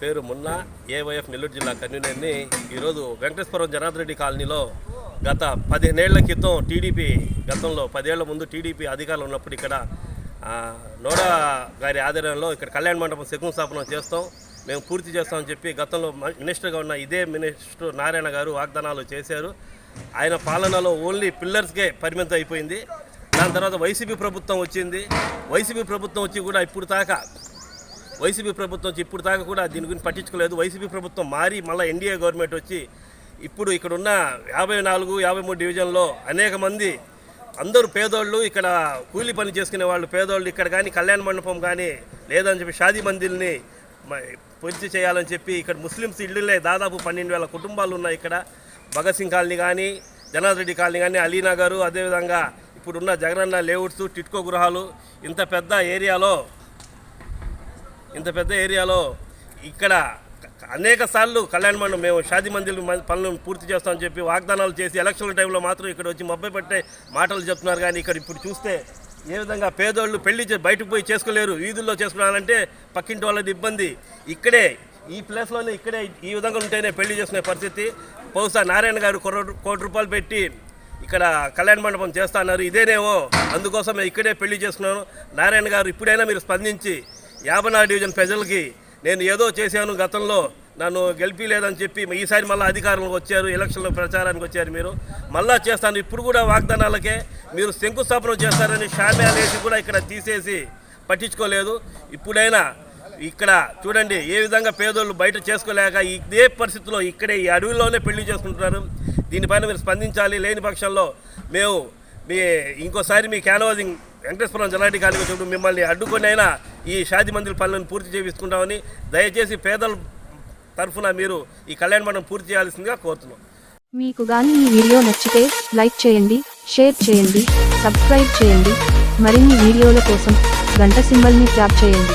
పేరు మున్నా ఏవైఎఫ్ నెల్లూరు జిల్లా కన్వీనర్ని ఈరోజు వెంకటేశ్వరం జనార్దన్ రెడ్డి కాలనీలో గత పదిహేనేళ్ళ క్రితం టీడీపీ గతంలో పదేళ్ళ ముందు టీడీపీ అధికారులు ఉన్నప్పుడు ఇక్కడ నోడా గారి ఆధ్వర్యంలో ఇక్కడ కళ్యాణ మండపం శంకుస్థాపన చేస్తాం. మేము పూర్తి చేస్తామని చెప్పి గతంలో మినిస్టర్గా ఉన్న ఇదే మినిస్టర్ నారాయణ గారు వాగ్దానాలు చేశారు. ఆయన పాలనలో ఓన్లీ పిల్లర్స్కే పరిమితం అయిపోయింది. దాని తర్వాత వైసీపీ ప్రభుత్వం వచ్చింది. వైసీపీ ప్రభుత్వం వచ్చి కూడా ఇప్పుడు దాకా వైసీపీ ప్రభుత్వం ఇప్పుడు దాకా కూడా దీని గురించి పట్టించుకోలేదు. వైసీపీ ప్రభుత్వం మారి మళ్ళీ ఎన్డీఏ గవర్నమెంట్ వచ్చి ఇప్పుడు ఇక్కడున్న యాభై నాలుగు యాభై మూడు డివిజన్లో అనేక మంది అందరూ పేదోళ్ళు ఇక్కడ కూలి పని చేసుకునే వాళ్ళు పేదోళ్ళు ఇక్కడ కానీ కళ్యాణ మండపం కానీ లేదని చెప్పి షాదీ మందిల్ని మ- పూర్తి చేయాలని చెప్పి ఇక్కడ ముస్లిమ్స్ ఇళ్ళే దాదాపు పన్నెండు వేల కుటుంబాలు ఉన్నాయి ఇక్కడ. భగత్ సింగ్ కాలనీ కానీ జనార్దరెడ్డి కాలనీ కానీ అలీనగర్ అదేవిధంగా ఇప్పుడున్న జగనన్న లేఅవుట్స్ టిట్కో గృహాలు ఇంత పెద్ద ఏరియాలో ఇంత పెద్ద ఏరియాలో ఇక్కడ అనేక సార్లు కళ్యాణ మండపం మేము షాదీ మందిర్ పనులను పూర్తి చేస్తామని చెప్పి వాగ్దానాలు చేసి ఎలక్షన్ల టైంలో మాత్రం ఇక్కడ వచ్చి మబ్బై పెట్టే మాటలు చెప్తున్నారు. కానీ ఇక్కడ ఇప్పుడు చూస్తే ఏ విధంగా పేదోళ్ళు పెళ్ళి చే- బయటకు పోయి చేసుకోలేరు. వీధుల్లో చేసుకున్నారంటే పక్కింటి వాళ్ళది ఇబ్బంది. ఇక్కడే ఈ ప్లేస్లోనే ఇక్కడే ఈ విధంగా ఉంటేనే పెళ్ళి చేసుకునే పరిస్థితి. బహుశా నారాయణ గారు కోటి కోటి రూపాయలు పెట్టి ఇక్కడ కళ్యాణ మండపం చేస్తా అన్నారు. ఇదేనేమో అందుకోసం ఇక్కడే పెళ్ళి చేసుకున్నాను. నారాయణ గారు ఇప్పుడైనా మీరు స్పందించి యాభై డివిజన్ ప్రజలకి నేను ఏదో చేశాను గతంలో నన్ను గెలిపిలేదని చెప్పి ఈసారి మళ్ళీ అధికారంలోకి వచ్చారు ఎలక్షన్లో ప్రచారానికి వచ్చారు మీరు. మళ్ళా చేస్తాను ఇప్పుడు కూడా వాగ్దానాలకే మీరు శంకుస్థాపన చేస్తారని షామ్యాలేసి కూడా ఇక్కడ తీసేసి పట్టించుకోలేదు. ఇప్పుడైనా ఇక్కడ చూడండి ఏ విధంగా పేదోళ్ళు బయట చేసుకోలేక ఇదే పరిస్థితిలో ఇక్కడే ఈ అడవిలోనే పెళ్ళి చేసుకుంటున్నారు. దీనిపైన మీరు స్పందించాలి లేని పక్షంలో మేము మీ ఇంకోసారి మీ క్యాన్వాజింగ్ వెంకటేశ్వరం జలాటి కాలికి వచ్చినప్పుడు మిమ్మల్ని అడ్డుకొని అయినా ఈ షాది మందిర పనులను పూర్తి చేయించుకుంటామని దయచేసి పేదల తరఫున మీరు ఈ కళ్యాణ మండపం పూర్తి చేయాల్సిందిగా కోరుతున్నాం. మీకు గాని ఈ వీడియో నచ్చితే లైక్ చేయండి షేర్ చేయండి సబ్స్క్రైబ్ చేయండి. మరిన్ని వీడియోల కోసం గంట సింబల్ని ట్యాప్ చేయండి.